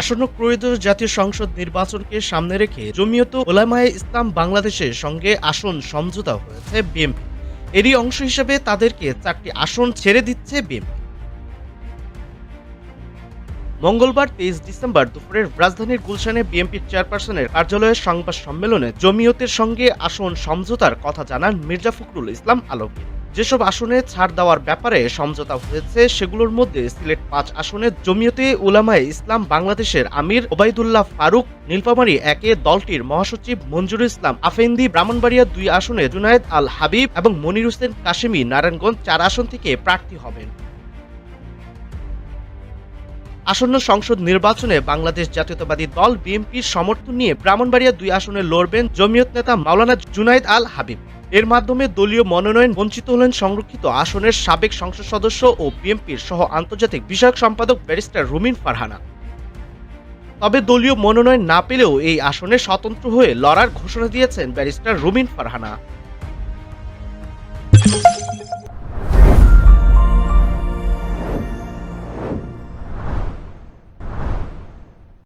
আসন্ন ত্রয়োদশ জাতীয় সংসদ নির্বাচনকে সামনে রেখে জমিয়ত ওলামায়ে ইসলাম বাংলাদেশের সঙ্গে আসন সমঝোতা হয়েছে বিএনপি। এরই অংশ হিসেবে তাদেরকে চারটি আসন ছেড়ে দিচ্ছে বিএনপি। মঙ্গলবার তেইশ ডিসেম্বর দুপুরের রাজধানীর গুলশানে বিএনপির চেয়ারপারসনের কার্যালয়ের সংবাদ সম্মেলনে জমিয়তের সঙ্গে আসন সমঝোতার কথা জানান মির্জা ফখরুল ইসলাম আলমগীর। যেসব আসনে ছাড় দেওয়ার ব্যাপারে সমঝোতা হয়েছে, সেগুলোর মধ্যে সিলেট পাঁচ আসনে জমিয়তে উলামায় ইসলাম বাংলাদেশের আমির ওবায়দুল্লাহ ফারুক, নীলফামারী একে দলটির মহাসচিব মঞ্জুর ইসলাম, আফেন্দি ব্রাহ্মণবাড়িয়া দুই আসনে জুনায়েদ আল হাবিব এবং মনির হোসেন কাশেমি নারায়ণগঞ্জ চার আসন থেকে প্রার্থী হবেন। আসন্ন সংসদ নির্বাচনে বাংলাদেশ জাতীয়তাবাদী দল বিএনপির সমর্থন নিয়ে ব্রাহ্মণবাড়িয়া দুই আসনে লড়বেন জমিয়ত নেতা মাওলানা জুনাইদ আল হাবিব। এর মাধ্যমে দলীয় মনোনয়ন বঞ্চিত হলেন সংরক্ষিত আসনের সাবেক সংসদ সদস্য ও বিএনপির সহ আন্তর্জাতিক বিষয়ক সম্পাদক ব্যারিস্টার রুমিন ফারহানা। তবে দলীয় মনোনয়ন না পেলেও এই আসনে স্বতন্ত্র হয়ে লড়ার ঘোষণা দিয়েছেন ব্যারিস্টার রুমিন ফারহানা।